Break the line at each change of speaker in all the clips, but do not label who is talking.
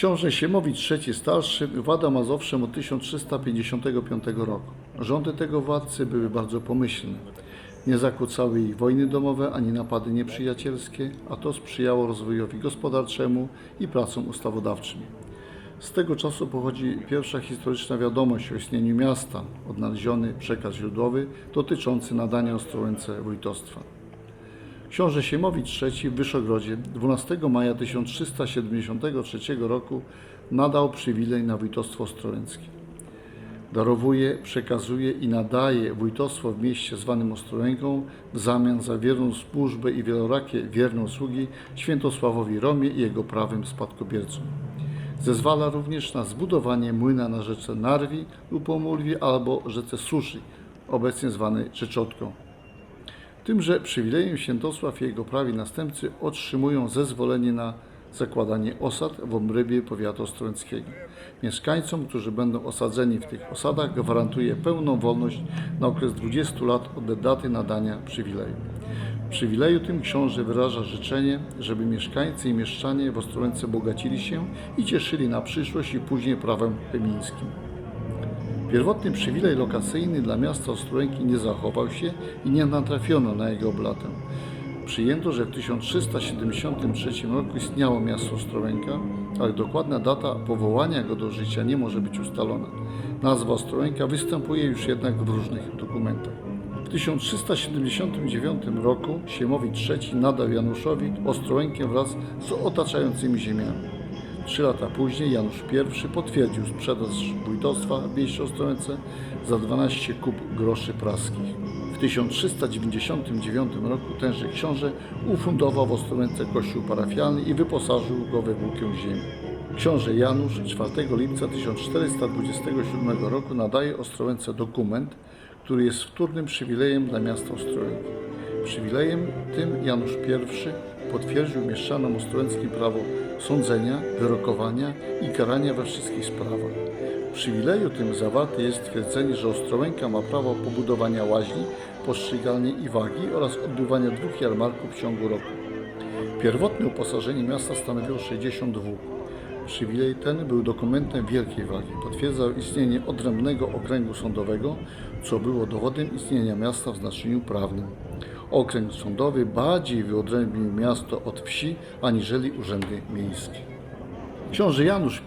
Książę Siemowicz III Starszy władał Mazowszem od 1355 roku. Rządy tego władcy były bardzo pomyślne. Nie zakłócały ich wojny domowe ani napady nieprzyjacielskie, a to sprzyjało rozwojowi gospodarczemu i pracom ustawodawczym. Z tego czasu pochodzi pierwsza historyczna wiadomość o istnieniu miasta, odnaleziony przekaz źródłowy dotyczący nadania Ostrołęce wójtostwa. Książę Siemowicz III w Wyszogrodzie 12 maja 1373 roku nadał przywilej na wójtostwo ostrołęckie. Darowuje, przekazuje i nadaje wójtostwo w mieście zwanym Ostrołęką w zamian za wierną służbę i wielorakie wierne usługi Świętosławowi Romie i jego prawym spadkobiercom. Zezwala również na zbudowanie młyna na rzece Narwi lub Pomórwi albo rzece Suszy, obecnie zwanej Czeczotką. Tymże przywilejem Świętosław i jego prawi następcy otrzymują zezwolenie na zakładanie osad w obrębie powiatu ostrołęckiego. Mieszkańcom, którzy będą osadzeni w tych osadach, gwarantuje pełną wolność na okres 20 lat od daty nadania przywileju. W przywileju tym książę wyraża życzenie, żeby mieszkańcy i mieszczanie w Ostrołęce bogacili się i cieszyli na przyszłość i później prawem chemińskim. Pierwotny przywilej lokacyjny dla miasta Ostrołęki nie zachował się i nie natrafiono na jego oblatę. Przyjęto, że w 1373 roku istniało miasto Ostrołęka, ale dokładna data powołania go do życia nie może być ustalona. Nazwa Ostrołęka występuje już jednak w różnych dokumentach. W 1379 roku Siemowicz III nadał Januszowi Ostrołękę wraz z otaczającymi ziemiami. Trzy lata później Janusz I potwierdził sprzedaż wójtostwa w mieście Ostrołęce za 12 kup groszy praskich. W 1399 roku tenże książę ufundował w Ostrołęce kościół parafialny i wyposażył go we włókię ziemi. Książę Janusz 4 lipca 1427 roku nadaje Ostrołęce dokument, który jest wtórnym przywilejem dla miasta Ostrołęki. Przywilejem tym Janusz I potwierdził mieszczanom ostrołęckim prawo sądzenia, wyrokowania i karania we wszystkich sprawach. W przywileju tym zawarte jest twierdzenie, że Ostrołęka ma prawo pobudowania łaźni, postrzygalni i wagi oraz odbywania dwóch jarmarków w ciągu roku. Pierwotne uposażenie miasta stanowiło 62. Przywilej ten był dokumentem wielkiej wagi. Potwierdzał istnienie odrębnego okręgu sądowego, co było dowodem istnienia miasta w znaczeniu prawnym. Okręg sądowy bardziej wyodrębnił miasto od wsi, aniżeli urzędy miejskie. Książę Janusz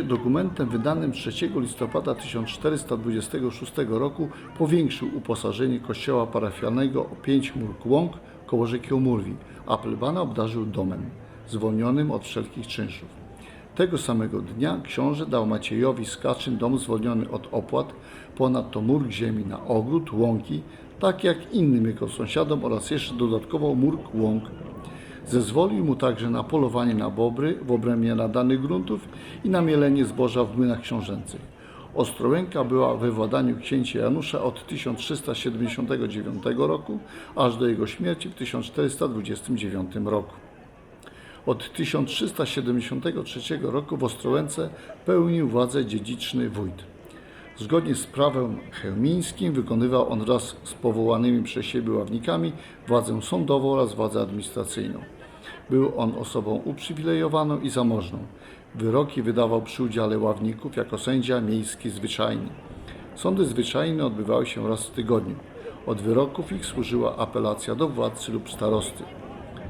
I dokumentem wydanym 3 listopada 1426 roku powiększył uposażenie kościoła parafialnego o pięć murk łąk koło rzeki Omurwi, a plebana obdarzył domem, zwolnionym od wszelkich czynszów. Tego samego dnia książę dał Maciejowi Skaczyn dom zwolniony od opłat, ponadto murk ziemi na ogród, łąki, tak jak innym jego sąsiadom oraz jeszcze dodatkowo murk łąk. Zezwolił mu także na polowanie na bobry w obrębie nadanych gruntów i na mielenie zboża w młynach książęcych. Ostrołęka była we władaniu księcia Janusza od 1379 roku aż do jego śmierci w 1429 roku. Od 1373 roku w Ostrołęce pełnił władzę dziedziczny wójt. Zgodnie z prawem chełmińskim wykonywał on wraz z powołanymi przez siebie ławnikami władzę sądową oraz władzę administracyjną. Był on osobą uprzywilejowaną i zamożną. Wyroki wydawał przy udziale ławników jako sędzia miejski zwyczajny. Sądy zwyczajne odbywały się raz w tygodniu. Od wyroków ich służyła apelacja do władcy lub starosty.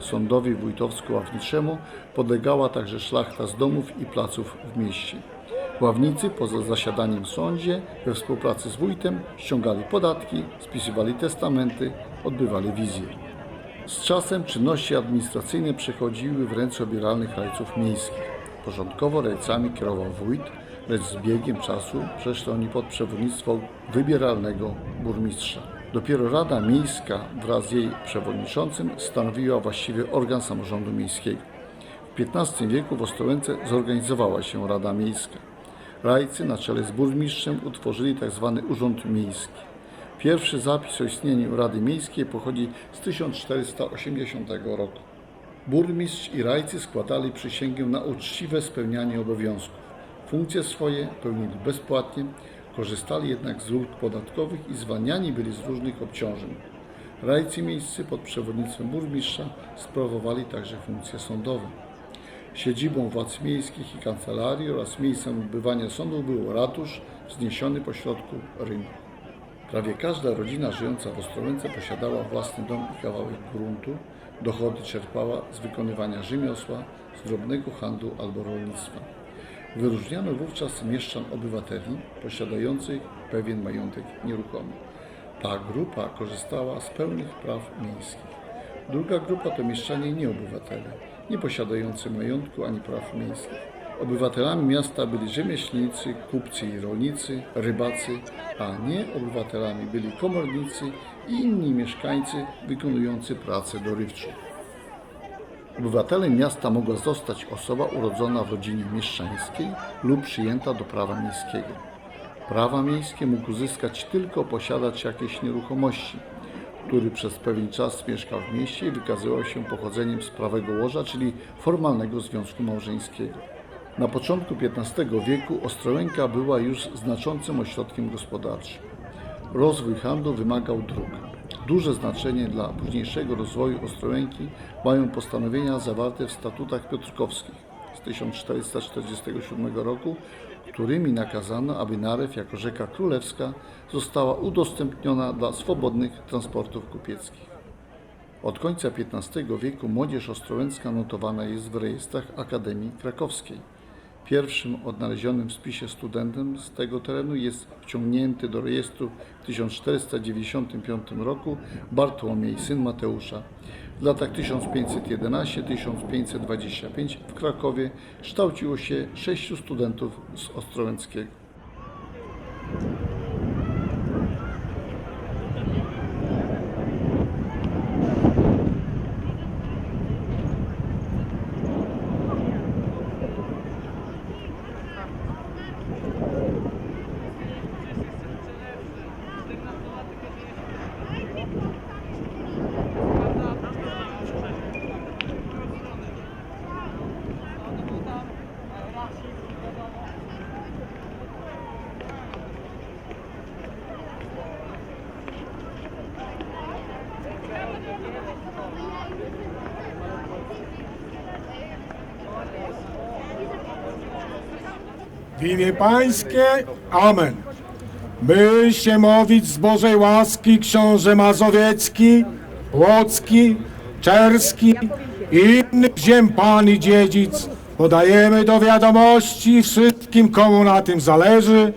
Sądowi wójtowsko-ławniczemu podlegała także szlachta z domów i placów w mieście. Ławnicy poza zasiadaniem w sądzie we współpracy z wójtem ściągali podatki, spisywali testamenty, odbywali wizje. Z czasem czynności administracyjne przechodziły w ręce obieralnych rajców miejskich. Porządkowo rajcami kierował wójt, lecz z biegiem czasu przeszli oni pod przewodnictwo wybieralnego burmistrza. Dopiero Rada Miejska wraz z jej przewodniczącym stanowiła właściwie organ samorządu miejskiego. W XV wieku w Ostrołęce zorganizowała się Rada Miejska. Rajcy na czele z burmistrzem utworzyli tzw. Urząd Miejski. Pierwszy zapis o istnieniu Rady Miejskiej pochodzi z 1480 roku. Burmistrz i rajcy składali przysięgę na uczciwe spełnianie obowiązków. Funkcje swoje pełnili bezpłatnie, korzystali jednak z ulg podatkowych i zwalniani byli z różnych obciążeń. Rajcy miejscy pod przewodnictwem burmistrza sprawowali także funkcje sądowe. Siedzibą władz miejskich i kancelarii oraz miejscem odbywania sądów był ratusz wzniesiony pośrodku rynku. Prawie każda rodzina żyjąca w Ostrołęce posiadała własny dom i kawałek gruntu. Dochody czerpała z wykonywania rzemiosła, z drobnego handlu albo rolnictwa. Wyróżniano wówczas mieszczan obywateli posiadających pewien majątek nieruchomy. Ta grupa korzystała z pełnych praw miejskich. Druga grupa to mieszczanie nieobywatele, nie posiadający majątku ani praw miejskich. Obywatelami miasta byli rzemieślnicy, kupcy i rolnicy, rybacy, a nie obywatelami byli komornicy i inni mieszkańcy wykonujący pracę dorywczą. Obywatelem miasta mogła zostać osoba urodzona w rodzinie mieszczańskiej lub przyjęta do prawa miejskiego. Prawa miejskie mógł uzyskać tylko posiadacz jakiejś nieruchomości, który przez pewien czas mieszkał w mieście i wykazywał się pochodzeniem z prawego łoża, czyli formalnego związku małżeńskiego. Na początku XV wieku Ostrołęka była już znaczącym ośrodkiem gospodarczym. Rozwój handlu wymagał dróg. Duże znaczenie dla późniejszego rozwoju Ostrołęki mają postanowienia zawarte w statutach piotrkowskich 1447 roku, którymi nakazano, aby Narew jako rzeka królewska została udostępniona dla swobodnych transportów kupieckich. Od końca XV wieku młodzież ostrołęcka notowana jest w rejestrach Akademii Krakowskiej. Pierwszym odnalezionym w spisie studentem z tego terenu jest wciągnięty do rejestru w 1495 roku Bartłomiej, syn Mateusza. W latach 1511-1525 w Krakowie kształciło się sześciu studentów z Ostrołęckiego.
Imię Pańskie, Amen. My, Siemowicz z Bożej łaski, książę Mazowiecki, Płocki, Czerski i innych ziem Pan i dziedzic, podajemy do wiadomości wszystkim, komu na tym zależy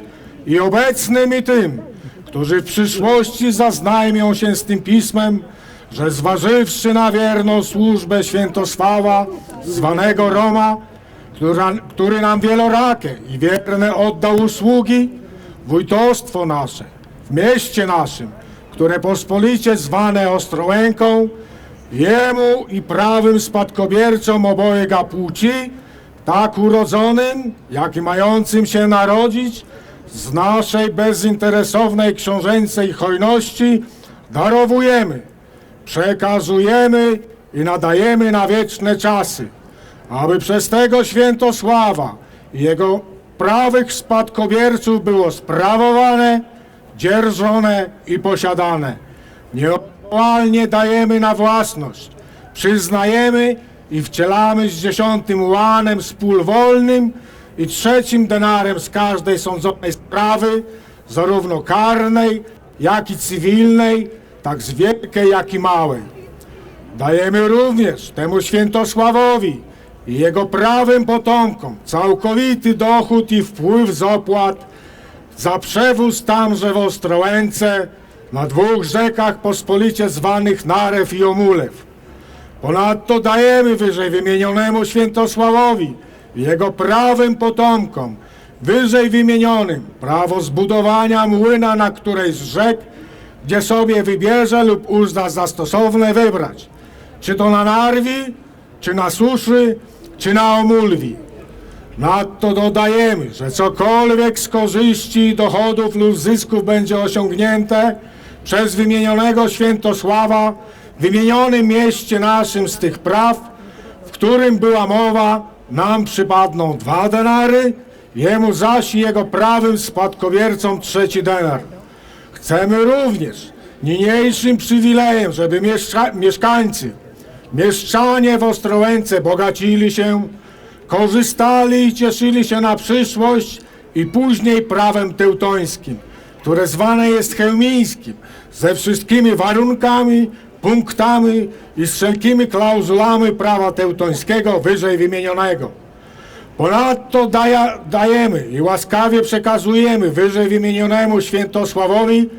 i obecnym i tym, którzy w przyszłości zaznajmią się z tym pismem, że zważywszy na wierną służbę Świętosława, zwanego Roma, która, który nam wielorakie i wierne oddał usługi, wójtostwo nasze, w mieście naszym, które pospolicie zwane Ostrołęką, jemu i prawym spadkobiercom obojga płci, tak urodzonym, jak i mającym się narodzić, z naszej bezinteresownej książęcej hojności darowujemy, przekazujemy i nadajemy na wieczne czasy aby przez tego Świętosława i jego prawych spadkobierców było sprawowane, dzierżone i posiadane. Nieodwołalnie dajemy na własność, przyznajemy i wcielamy z dziesiątym łanem z pól wolnym i trzecim denarem z każdej sądzonej sprawy, zarówno karnej, jak i cywilnej, tak z wielkiej, jak i małej. Dajemy również temu Świętosławowi i jego prawym potomkom całkowity dochód i wpływ z opłat za przewóz tamże w Ostrołęce na dwóch rzekach pospolicie zwanych Narew i Omulew. Ponadto dajemy wyżej wymienionemu Świętosławowi i jego prawym potomkom wyżej wymienionym prawo zbudowania młyna na której z rzek, gdzie sobie wybierze lub uzna za stosowne wybrać, czy to na Narwi, czy na suszy, czy na Omulwi. Nadto dodajemy, że cokolwiek z korzyści, dochodów lub zysków będzie osiągnięte przez wymienionego Świętosława w wymienionym mieście naszym z tych praw, w którym była mowa, nam przypadną dwa denary, jemu zaś i jego prawym spadkobiercom trzeci denar. Chcemy również niniejszym przywilejem, żeby mieszka- mieszkańcy, mieszczanie w Ostrołęce bogacili się, korzystali i cieszyli się na przyszłość i później prawem teutońskim, które zwane jest chełmińskim, ze wszystkimi warunkami, punktami i z wszelkimi klauzulami prawa teutońskiego wyżej wymienionego. Ponadto daja, dajemy i łaskawie przekazujemy wyżej wymienionemu Świętosławowi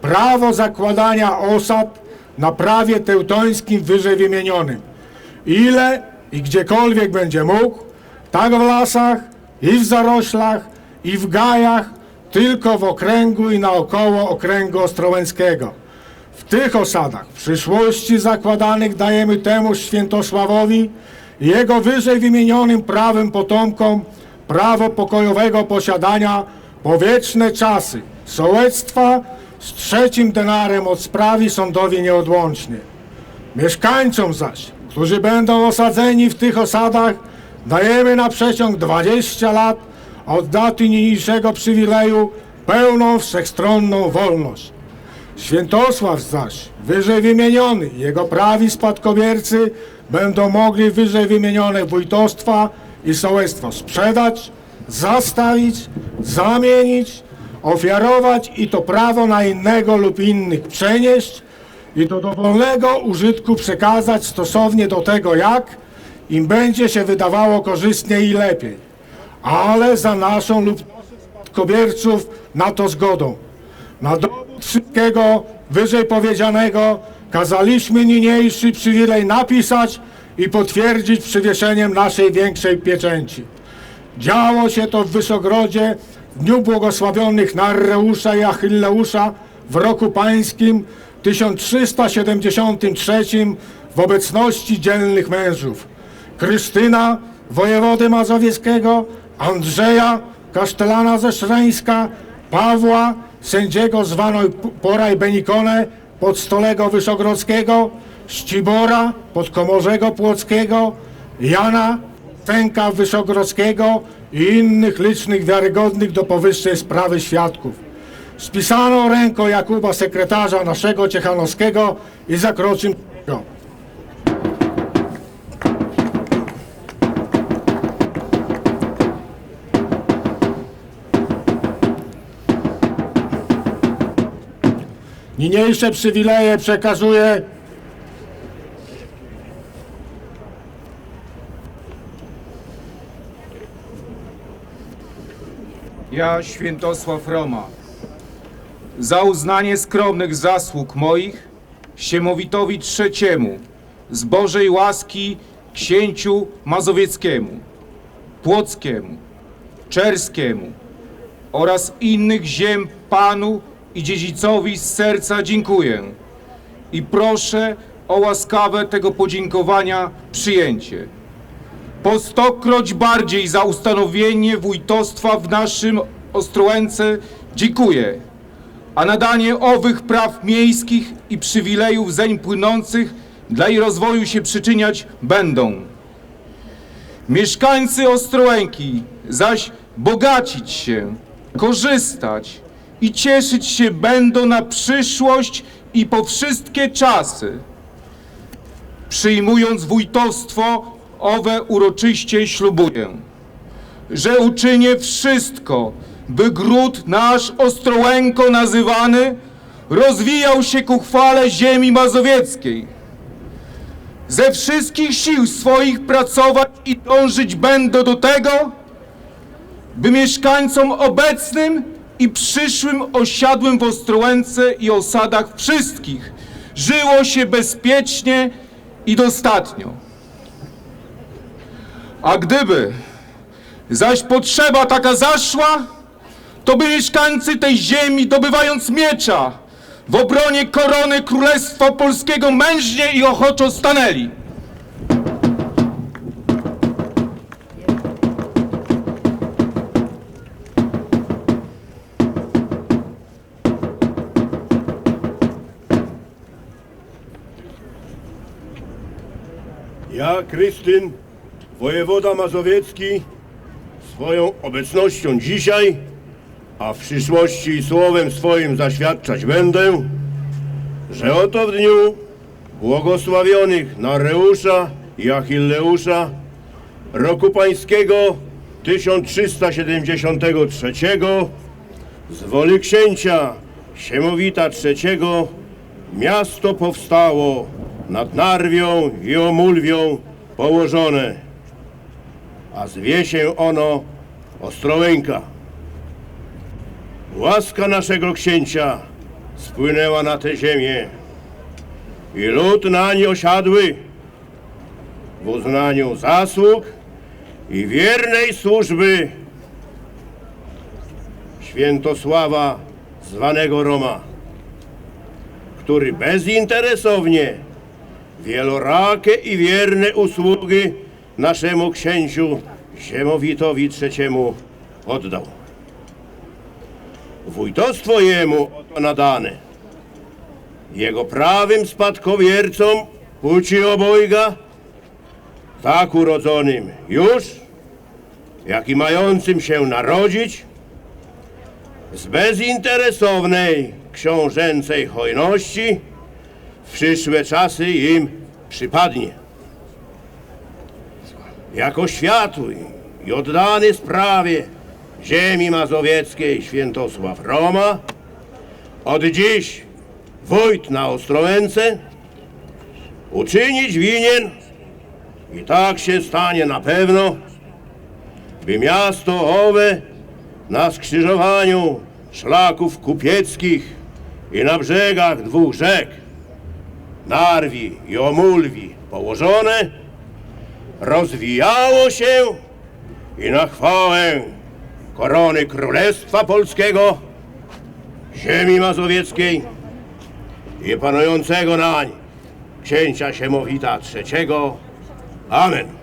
prawo zakładania osad na prawie teutońskim wyżej wymienionym. Ile i gdziekolwiek będzie mógł, tak w lasach, i w zaroślach, i w gajach, tylko w okręgu i naokoło okręgu ostrołęckiego. W tych osadach w przyszłości zakładanych dajemy temu Świętosławowi i jego wyżej wymienionym prawym potomkom prawo pokojowego posiadania po wieczne czasy sołectwa z trzecim denarem od sprawy sądowi nieodłącznie. Mieszkańcom zaś, którzy będą osadzeni w tych osadach, dajemy na przeciąg 20 lat od daty niniejszego przywileju pełną wszechstronną wolność. Świętosław zaś, wyżej wymieniony, jego prawi spadkobiercy będą mogli wyżej wymienione wójtostwa i sołectwo sprzedać, zastawić, zamienić, ofiarować i to prawo na innego lub innych przenieść i do dowolnego użytku przekazać stosownie do tego, jak im będzie się wydawało korzystniej i lepiej, ale za naszą lub spadkobierców na to zgodą. Na dowód wszystkiego wyżej powiedzianego kazaliśmy niniejszy przywilej napisać i potwierdzić przywieszeniem naszej większej pieczęci. Działo się to w Wyszogrodzie w dniu błogosławionych Narreusza i Achilleusza w roku pańskim 1373 w obecności dzielnych mężów. Krystyna, wojewody mazowieckiego, Andrzeja, kasztelana ze Szreńska, Pawła, sędziego zwano Poraj Benikone, podstolego Wyszogrodzkiego, Ścibora, podkomorzego Płockiego, Jana, Tęka Wyszogrodzkiego i innych licznych wiarygodnych do powyższej sprawy świadków. Spisano ręką Jakuba sekretarza naszego Ciechanowskiego i zakroczym Niniejsze przywileje przekazuję
Ja, Świętosław Roma, za uznanie skromnych zasług moich Siemowitowi III z Bożej łaski księciu mazowieckiemu, płockiemu, czerskiemu oraz innych ziem panu i dziedzicowi z serca dziękuję i proszę o łaskawe tego podziękowania przyjęcie po stokroć bardziej za ustanowienie wójtostwa w naszym Ostrołęce dziękuję, a nadanie owych praw miejskich i przywilejów zeń płynących dla jej rozwoju się przyczyniać będą. Mieszkańcy Ostrołęki zaś bogacić się, korzystać i cieszyć się będą na przyszłość i po wszystkie czasy przyjmując wójtostwo, owe uroczyście ślubuję, że uczynię wszystko, by gród nasz Ostrołęko nazywany rozwijał się ku chwale ziemi mazowieckiej. Ze wszystkich sił swoich pracować i dążyć będę do tego, by mieszkańcom obecnym i przyszłym osiadłym w Ostrołęce i osadach wszystkich żyło się bezpiecznie i dostatnio. A gdyby zaś potrzeba taka zaszła, to by mieszkańcy tej ziemi, dobywając miecza, w obronie korony Królestwa Polskiego mężnie i ochoczo stanęli.
Ja, Krystyn, wojewoda mazowiecki, swoją obecnością dzisiaj, a w przyszłości słowem swoim zaświadczać będę, że oto w dniu błogosławionych Nareusza i Achilleusza roku pańskiego 1373 z woli księcia Siemowita III miasto powstało nad Narwią i Omulwią położone, a zwie się ono Ostrołęka. Łaska naszego księcia spłynęła na tę ziemię i lud nań osiadły w uznaniu zasług i wiernej służby Świętosława zwanego Roma, który bezinteresownie wielorakie i wierne usługi naszemu księciu Ziemowitowi III oddał. Wójtostwo jemu nadane. Jego prawym spadkowiercom płci obojga, tak urodzonym już, jak i mającym się narodzić, z bezinteresownej książęcej hojności w przyszłe czasy im przypadnie. Jako światły i oddany sprawie ziemi mazowieckiej Świętosław Roma, od dziś wójt na Ostrołęce uczynić winien i tak się stanie na pewno, by miasto owe na skrzyżowaniu szlaków kupieckich i na brzegach dwóch rzek, Narwi i Omulwi położone, rozwijało się i na chwałę korony Królestwa Polskiego, ziemi mazowieckiej i panującego nań księcia Siemowita III. Amen.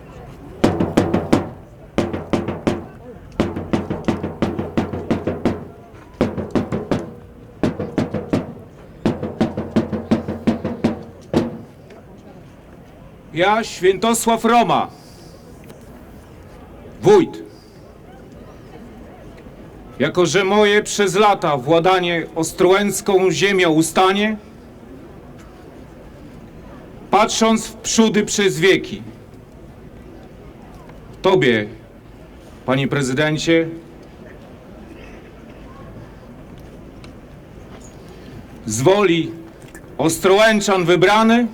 Ja, Świętosław Roma, wójt, jako że moje przez lata władanie ostrołęcką ziemią ustanie, patrząc w przódy przez wieki, Tobie, Panie Prezydencie, z woli Ostrołęczan wybrany,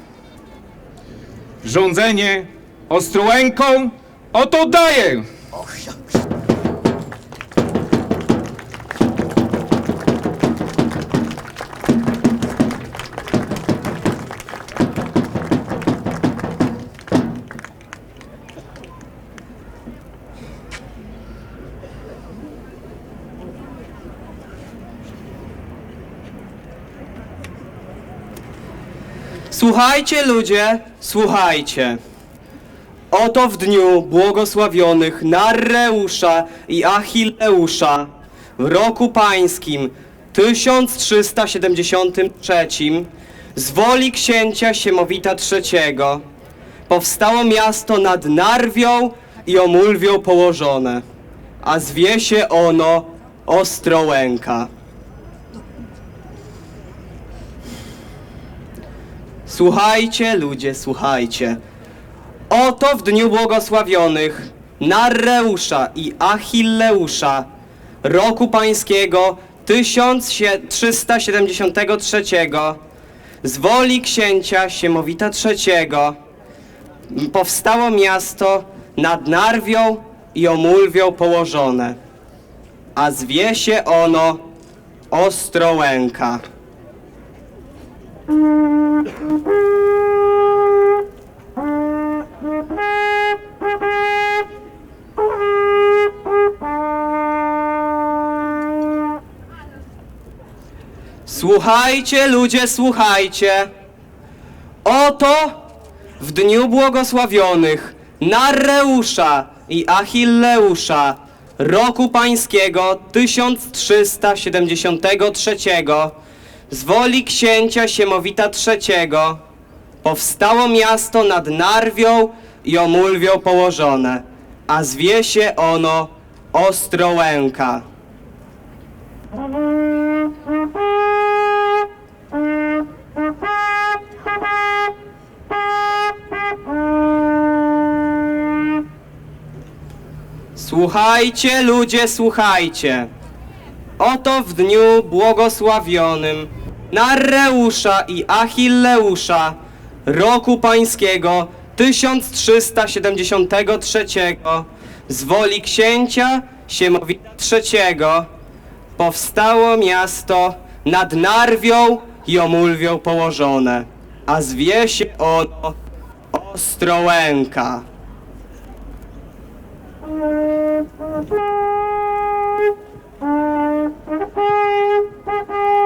Rządzenie Ostrołęką oto daję!
Słuchajcie ludzie, słuchajcie. Oto w dniu błogosławionych Narreusza i Achilleusza w roku pańskim 1373 z woli księcia Siemowita III powstało miasto nad Narwią i Omulwią położone, a zwie się ono Ostrołęka. Słuchajcie, ludzie, słuchajcie. Oto w dniu błogosławionych Narreusza i Achilleusza roku pańskiego 1373 z woli księcia Siemowita III powstało miasto nad Narwią i Omulwią położone, a zwie się ono Ostrołęka. Słuchajcie, ludzie, słuchajcie. Oto w dniu błogosławionych Narreusza i Achilleusza roku pańskiego 1373 z woli księcia Siemowita III powstało miasto nad Narwią i Omulwią położone, a zwie się ono Ostrołęka. Słuchajcie, ludzie, słuchajcie. Oto w dniu błogosławionym Narreusza i Achilleusza roku pańskiego 1373 z woli księcia Siemowita III powstało miasto nad Narwią i Omulwią położone, a zwie się ono Ostrołęka.
Do hymnu.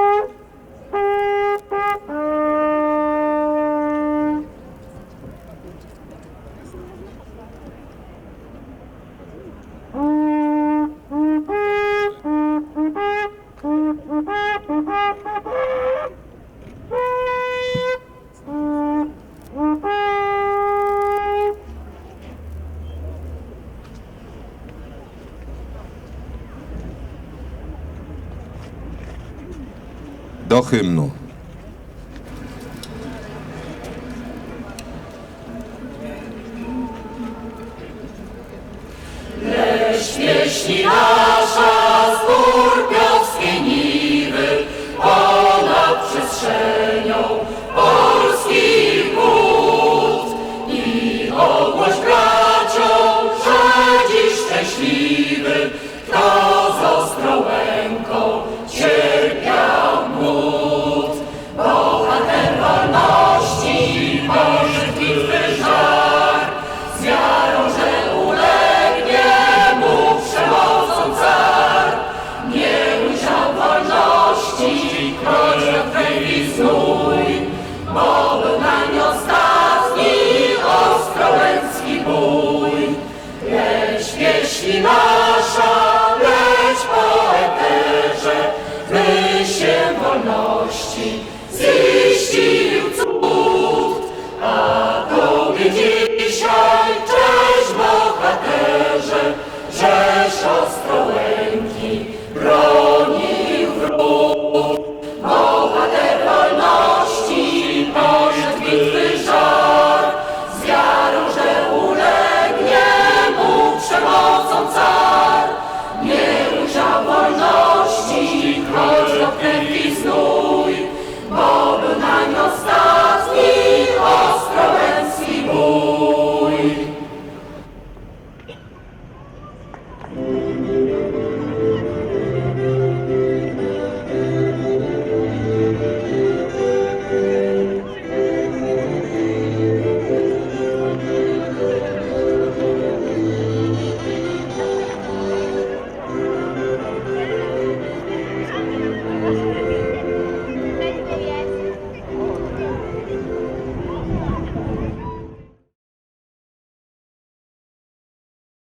doch hymnu.